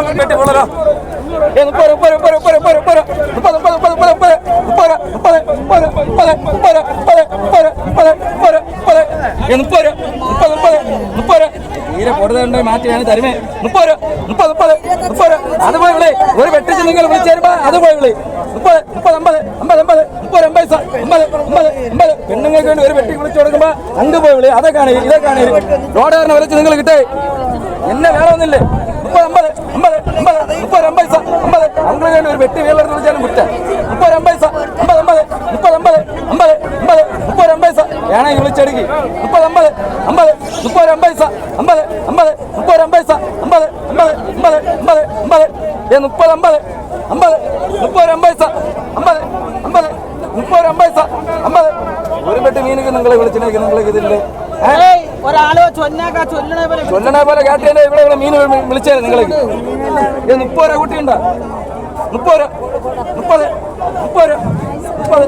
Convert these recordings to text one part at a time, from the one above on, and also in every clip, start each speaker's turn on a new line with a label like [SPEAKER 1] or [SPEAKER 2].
[SPEAKER 1] ഏ, മുപ്പത് മുപ്പത് മുപ്പത് മുപ്പത് മുപ്പത് മുപ്പത് മുപ്പത് മുപ്പത് മുപ്പത് മുപ്പത് മുപ്പത് മുപ്പത് മുപ്പത് മുപ്പത് മുപ്പത് മുപ്പത് മുപ്പത് മുപ്പത് മുപ്പത് ഏ, മുപ്പത് മുപ്പത് മുപ്പത് മുപ്പത് തീരെ കൂടുതലുണ്ട് മാറ്റിയാണ് തരുമേ മുപ്പത് മുപ്പത് മുപ്പത് മുപ്പത് അത് പോയി വിളി ഒരു വെട്ടിച്ച് നിങ്ങൾ വിളിച്ചേരുമ്പോ അത് പോയി വിളി മുപ്പത് മുപ്പത് അമ്പത് അമ്പത് അമ്പത് മുപ്പത് അമ്പത് അമ്പത് അമ്പത് അമ്പത് പെണ്ണുങ്ങൾക്ക് വേണ്ടി ഒരു വെട്ടി വിളിച്ചു കൊടുക്കുമ്പോ അങ്ങ് പോയി വിളി അതെ കാണി ഇതേ കാണി റോഡുകാരനെ വിളിച്ച് നിങ്ങൾ കിട്ടേ എന്നെ വേണമെന്നില്ലേ മുപ്പത് അമ്പത് അമ്പത് അമ്പത് അങ്കിളിന് ഒരു വെട്ടി വേലെടുത്ത് വിളിച്ചാലും കുറ്റ മുപ്പത് അമ്പത് അമ്പത് അമ്പത് മുപ്പത് അമ്പത് അമ്പത് അമ്പത് മുപ്പത് അമ്പത് വേണേ വിളിച്ചെടുക്കി മുപ്പത് അമ്പത് അമ്പത് മുപ്പത് അമ്പത് അമ്പത് അമ്പത് മുപ്പത് അമ്പത് അമ്പത് അമ്പത് അമ്പത് അമ്പത് അമ്പത് ഏ മുപ്പത് അമ്പത് അമ്പത് മുപ്പത് അമ്പത് അമ്പത് അമ്പത് മുപ്പത് അമ്പത് അമ്പത് ഒരു പെട്ടി മീനൊക്കെ നിങ്ങളെ വിളിച്ചിട്ടേക്ക് നിങ്ങൾക്ക് ഇതില്ലേ
[SPEAKER 2] ഒരാളോ ചൊന്നാക്കാ ചൊല്ലണേ പോലെ
[SPEAKER 1] ചൊല്ലണേ പോലെ കാട്ടിയതിന്റെ ഇവിടെ ഇവിടെ മീൻ വിളിച്ചായിരുന്നു നിങ്ങളേക്ക് നിങ്ങൾക്ക് ഇത് മുപ്പത് രൂപ കൂട്ടിയുണ്ടോ. മുപ്പത് രൂപ. മുപ്പത്. മുപ്പത് രൂപ. മുപ്പത്.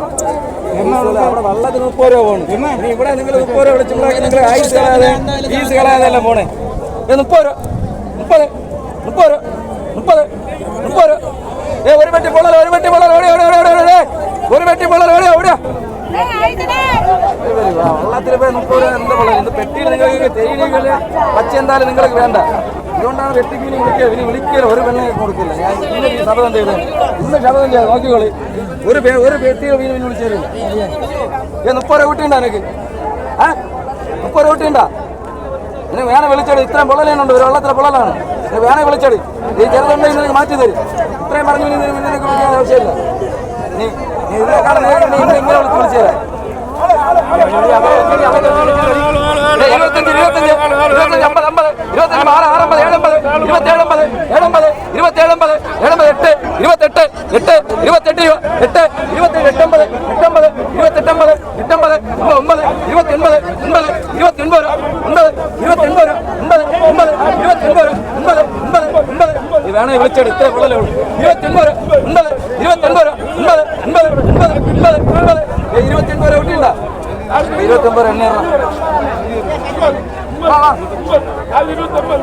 [SPEAKER 1] അവിടെ വള്ളത്തിന് മുപ്പത് രൂപ പോണു. ഇനി ഇവിടെ നിങ്ങൾ മുപ്പത് രൂപ വിളിച്ചു നിങ്ങൾ ആയുസ് കളയാതെ ഫീസ് കളയാതെ അല്ല പോണേ? ഇത് മുപ്പത് രൂപ. മുപ്പത്. മുപ്പത് രൂപ. മുപ്പത്. മുപ്പത്. രൂപ ഏ ഒരു പെട്ടി പോളാലോ ഒരു പെട്ടി പൊള്ളൽ എന്തായാലും നിങ്ങൾക്ക് വേണ്ട അതുകൊണ്ടാണ് ഇനി വിളിക്കുക ഇനി വിളിക്കില്ല ഒരു പെണ്ണെ കൊടുക്കില്ല ഞാൻ ഇന്ന് ശബ്ദം ചെയ്തത് ഇന്ന് ശബ്ദം ചെയ്യാം നോക്കിക്കോളി ഒരു ഒരു വ്യക്തിയെ വീണ് പിന്നെ വിളിച്ചു തരില്ല ഏ മുപ്പത് കുട്ടിയുണ്ടോ എനിക്ക് ഏ മുപ്പത് കുട്ടിയുണ്ടോ ഇനി വേണേ വിളിച്ചടി ഇത്രയും പൊള്ളലേനുണ്ട് ഒരു വെള്ളത്തിലെ പൊള്ളലാണ് ഇനി വേണേ വിളിച്ചടി ഈ ചെറുതുണ്ട് നിനക്ക് മാറ്റി തരും ഇത്രയും പറഞ്ഞു നിനക്ക് വിളിക്കാൻ ആവശ്യമില്ല നീ നീ ഇതിനെക്കാളും നേരിട്ട് നീ ഇന്ന് ഇങ്ങനെ വിളിച്ച് വിളിച്ചു തരാം ഇരുപത്തഞ്ച് ഇരുപത്തഞ്ച് ഇരുപത്തഞ്ച് ഇരുപത്തേഴൊമ്പത് ഏഴൊമ്പത് ഇരുപത്തേഴൊമ്പത് ഏഴൊമ്പത് എട്ട് ഇരുപത്തെട്ട് എട്ട് ഇരുപത്തെട്ട് എട്ട് ഇരുപത്തേഴ് എട്ടൊമ്പത് എട്ടൊമ്പത് ഇരുപത്തെട്ടൊമ്പത് എട്ടൊമ്പത് ഒമ്പത് ഇരുപത്തൊൻപത് ഒമ്പത് ഇരുപത്തൊൻപത് ഒമ്പത് ഇരുപത്തൊൻപത് ഒമ്പത് ഒമ്പത് ഇരുപത്തൊൻപത് ഒമ്പത് ഒമ്പത് ഒമ്പത് വേണേ വിളിച്ചെടു ഇത്ര ഉള്ളതേ ഉള്ളൂ. ഇരുപത്തൊൻപത് ഒമ്പത് ഇരുപത്തൊൻപത് ഒമ്പത് ഒമ്പത് ഒമ്പത് ഒമ്പത് ഒമ്പത്. ഇരുപത്തൊൻപത് ഒട്ടിണ്ട ഇരുപത്തൊമ്പത് എണ്ണ Hadi lütfen.
[SPEAKER 3] Hadi lütfen.